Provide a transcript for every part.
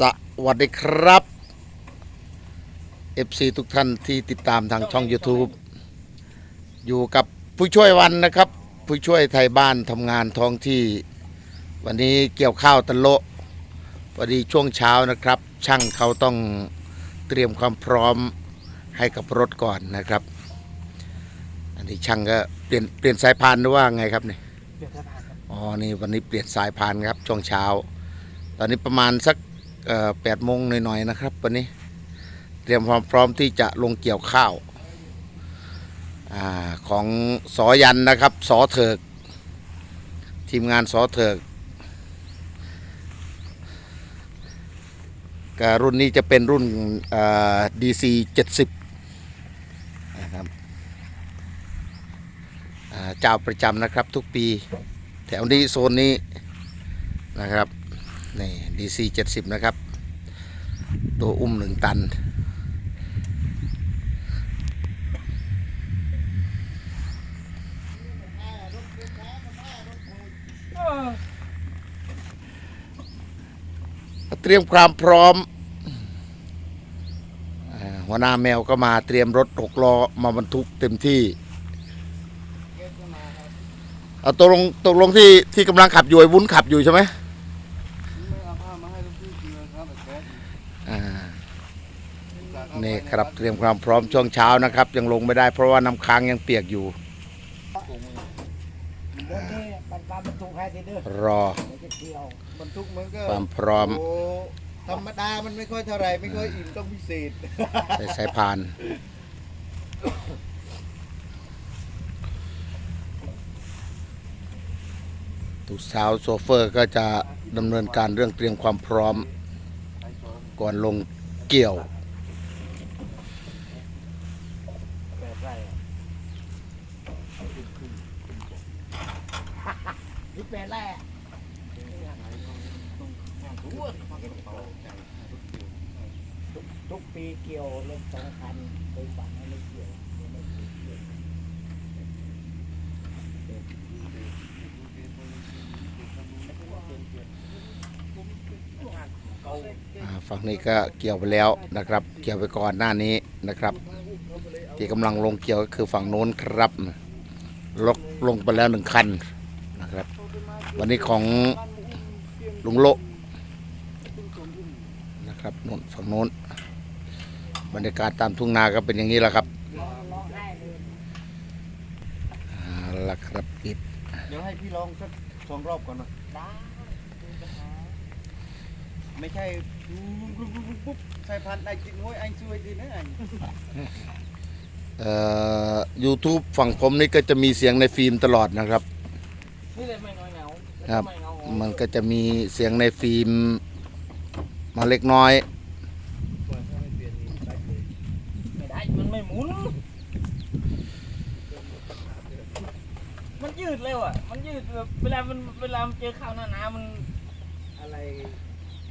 สวัสดีครับ FC ทุกท่านที่ติดตามทางช่อง YouTube อยู่กับผู้ช่วยวันนะครับ ผู้ช่วยไทยบ้านทำงานท้องที่ วันนี้เกี่ยวข้าวตะโละพอดีช่วงเช้านะครับ ช่างเขาต้องเตรียมความพร้อมให้กับรถก่อนนะครับ อันนี้ช่างก็เปลี่ยนเปลี่ยนสายพานหรือว่าไงครับเนี่ยเปลี่ยนสถานครับอ๋อนี่วันนี้เปลี่ยนสายพานครับช่วงเช้า ตอนนี้ประมาณสัก แปดโมงหน่อยๆนะครับ วันนี้ เตรียมความพร้อมที่จะลงเกี่ยวข้าวอาของสอยันนะครับสอเถิก ทีมงานสอเถิกก็รุ่นนี้จะเป็นรุ่นดีซีเจ็ดสิบนะครับเจ้าประจำนะครับทุกปี แถวนี้โซนนี้นะครับ นี่ดีซีเจ็ดสิบนะครับ ตัวอุ้มหนึ่งตัน เตรียมความพร้อม หัวหน้าแมวก็มาเตรียมรถหกล้อมาบรรทุกเต็มที่เอาตกลงตกลงที่ที่กำลังขับอยู่ไอ้วุ้นขับอยู่ใช่ไหมเอาผ้ามาให้ลูกพี่กินเลยครับไอ้แก๊ส อ่า นี่ครับเตรียมความพร้อมช่วงเช้านะครับ ยังลงไม่ได้เพราะว่าน้ำค้างยังเปียกอยู่รถนี่ปันปลาบรรทุกให้ทีเด้อรอเดี๋ยวจะเที่ยวบรรทุกมันก็ความพร้อมโอ้ธรรมดามันไม่ค่อยเท่าไหรไม่ค่อยอิ่มต้องพิเศษใส่สายพานทุกสาวโซเฟอร์ก็จะดำเนินการเรื่องเตรียมความพร้อม ก่อนลงเกี่ยว แปดไร่อะ นี่แปดไร่อะทุกปีเกี่ยวรถสองคันไปฝังให้ไม่เกี่ยวไม่เกี่ยวฝั่งนี้ก็เกี่ยวไปแล้วนะครับ เกี่ยวไปก่อนหน้านี้นะครับ ที่กำลังลงเกี่ยวก็คือฝั่งโน้นครับ ลกลงไปแล้วหนึ่งคันนะครับ วันนี้ของลุงโละนะครับโน้นฝั่งโน้น บรรยากาศตามทุ่งนาก็เป็นอย่างนี้แหละครับร้องร้องไห้เลยเอาละครับปิดเดี๋ยวให้พี่ลองสักสองรอบก่อนนะได้ไม่ใช่ปุ๊บปุ๊บปุ๊บปุ๊บใส่พันไอ้จริงโอ้ยไอ้ช่วยดีนะไอ้ เอ่อ YouTube ฝั่งผมนี่ก็จะมีเสียงในฟิล์มตลอดนะครับนี่เลยไม่น้อยเหงาครับไม่เหงามันก็จะมีเสียงในฟิล์มมาเล็กน้อยไม่ได้มันไม่หมุน มันยืดเร็วอะ มันยืดแบบเวลามันเวลามันเจอข้าวหน้าหนามันอะไร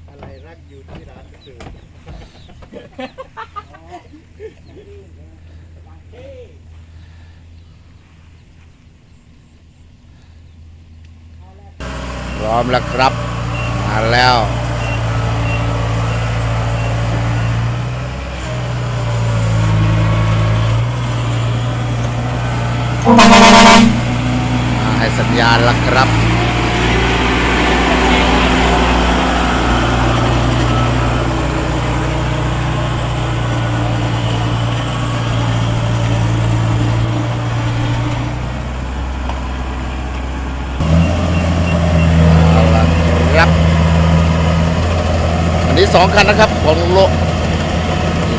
อะไรรักอยู่ที่ร้านก็คือ ร้อมแล้วครับ มาแล้วมาให้สัญญาณแล้วครับ เอาละครับ อันนี้สองคันนะครับของโลก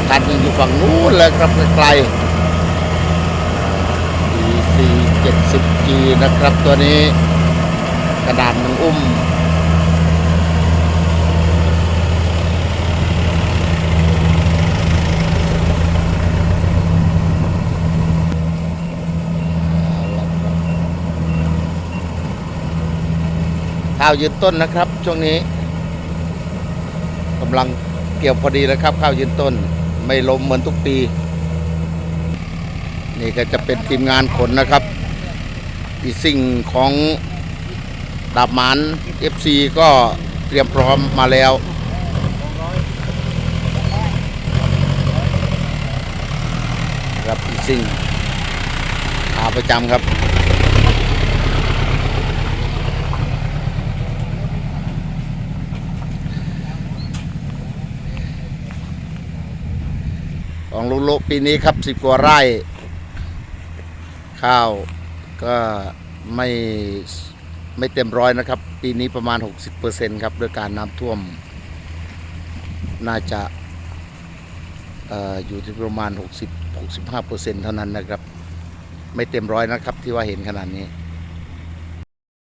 คันนึงอยู่ฝั่งนู้นเลยครับไกล DC 70G นะครับตัวนี้กระดานหนึ่งอุ้มข้าวยืนต้นนะครับช่วงนี้ำลังเกี่ยวพอดีแล้วครับ ข้าวยืนต้นไม่ล้มเหมือนทุกปี นี่ก็จะเป็นทีมงานขนนะครับ อีสิ่งของดาบหมัน FC ก็เตรียมพร้อมมาแล้วครับอีสิ่งอาประจำครับ ของลุงโลปีนี้ครับสิบกว่าไร่ ข้าวก็ไม่ไม่เต็มร้อยนะครับ ปีนี้ประมาณ 60%ครับด้วยการน้ำท่วม น่าจะอออยู่ที่ประมาณ 60 65%เท่านั้นนะครับ ไม่เต็มร้อยนะครับที่ว่าเห็นขนาดนี้